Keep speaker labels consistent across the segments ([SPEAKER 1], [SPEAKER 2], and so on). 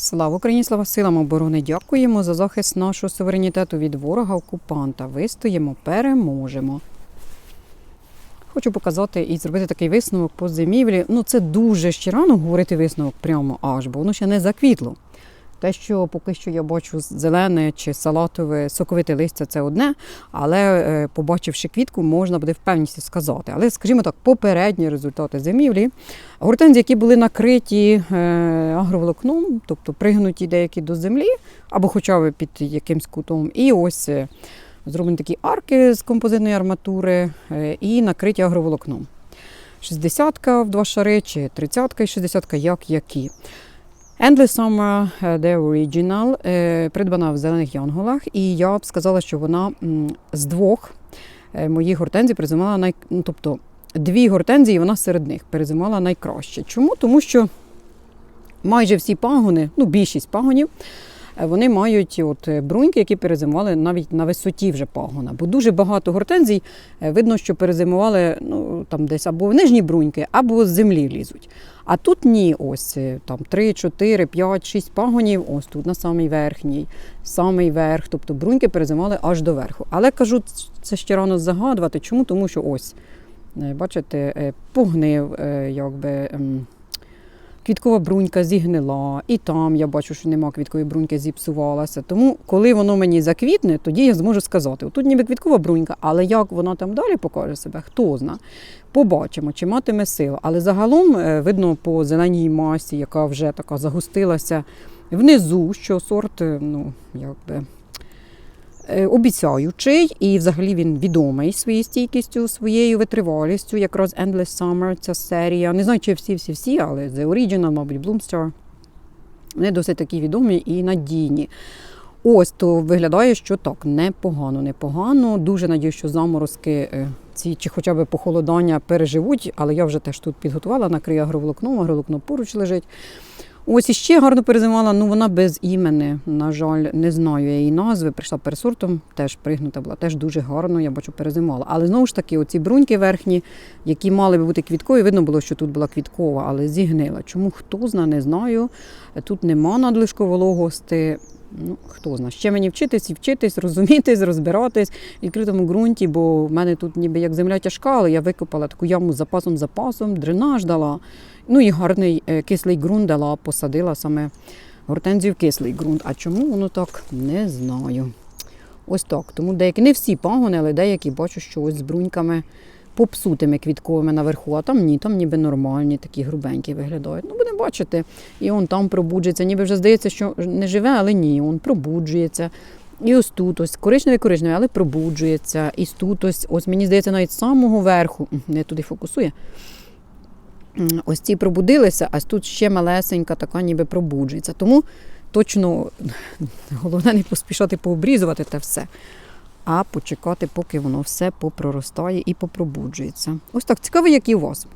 [SPEAKER 1] Слава Україні, слава силам оборони! Дякуємо за захист нашого суверенітету від ворога окупанта. Вистоїмо, переможемо. Хочу показати і зробити такий висновок по зимівлі. Ну, це дуже ще рано говорити висновок прямо аж, бо воно ще не заквітло. Те, що поки що я бачу зелене чи салатове соковите листя, це одне, але е, побачивши квітку, можна буде впевненість сказати. Але, скажімо так, попередні результати зимівлі. Гортензії, які були накриті е, агроволокном, тобто пригнуті деякі до землі, або хоча б під якимсь кутом. І ось е, зроблені такі арки з композитної арматури і накриті агроволокном. 60-ка в два шари, чи 30-ка і 60-ка, як які. Endless Summer е, The Original е, придбана в зелених янголах, і я б сказала, що вона з двох е, моїх гортензій перезимала най... ну, тобто дві гортензії, вона серед них перезимала найкраще. Чому? Тому що майже всі пагони, ну більшість пагонів, вони мають от бруньки, які перезимували навіть на висоті вже пагона. Бо дуже багато гортензій видно, що перезимували ну, там десь або нижні бруньки, або з землі лізуть. А тут ні, ось е, там 3, 4, 5, 6 пагонів, ось тут на самий верхній, самий верх, тобто бруньки перезимали аж до верху. Але кажу, це ще рано загадувати. Чому? Тому що ось, е, бачите, е, погнив, якби. Квіткова брунька зігнила, і там я бачу, що нема квіткової бруньки, зіпсувалася. Тому, коли воно мені заквітне, тоді я зможу сказати: тут ніби квіткова брунька, але як вона там далі покаже себе, хто зна. Побачимо, чи матиме силу. Але загалом е, видно по зеленій масі, яка вже така загустилася внизу, що сорт, е, ну, якби. Е, Обіцяючий, і взагалі він відомий своєю стійкістю, своєю витривалістю, якраз Endless Summer, ця серія. Не знаю, чи всі-всі-всі, але The Original, мабуть, Bloomstar. Вони досить такі відомі і надійні. Ось то виглядає, що так, непогано, непогано. Дуже надію, що заморозки е, ці чи хоча б похолодання переживуть, але я вже теж тут підготувала, накрию агроволокном, агроволокно поруч лежить. Ось іще гарно перезимала, ну вона без імени. На жаль, не знаю її назви. Прийшла пересортом, теж пригнута була, теж дуже гарно, я бачу, перезимала. Але знову ж таки, оці бруньки верхні, які мали би бути квіткові, видно було, що тут була квіткова, але зігнила. Чому хто зна, не знаю. Тут нема надлишку вологости. Ну, хто знає, ще мені вчитись і вчитись, розумітись, розбиратись в відкритому ґрунті, бо в мене тут ніби як земля тяжка, але я викопала таку яму з запасом запасом, дренаж дала. Ну і гарний е, кислий ґрунт дала, посадила саме гортензію в кислий ґрунт. А чому воно так не знаю. Ось так. Тому деякі, не всі пагони, але деякі бачу, що ось з бруньками попсутими квітковими наверху, а там ні, там ніби нормальні, такі грубенькі виглядають. Ну, будемо бачити. І он там пробуджується. Ніби вже здається, що не живе, але ні, он пробуджується. І ось тут ось коричневий коричневий, але пробуджується. І тут ось, ось мені здається, навіть з самого верху, не туди фокусує. Ось ці пробудилися, а тут ще малесенька, така ніби пробуджується. Тому точно головне не поспішати пообрізувати те все, а почекати, поки воно все попроростає і попробуджується. Ось так цікаво, як і у вас.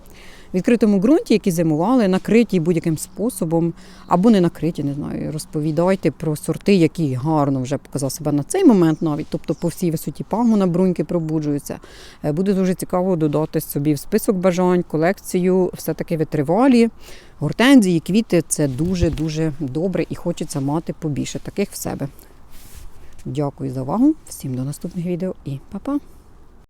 [SPEAKER 1] В відкритому ґрунті, які зимували, накриті будь-яким способом, або не накриті, не знаю, розповідайте про сорти, які гарно вже показав себе на цей момент навіть, тобто по всій висоті пагона бруньки пробуджуються. Е, Буде дуже цікаво додати собі в список бажань, колекцію, все-таки витривалі. Гортензії, квіти це дуже-дуже добре і хочеться мати побільше таких в себе. Дякую за увагу, всім до наступних відео і па-па!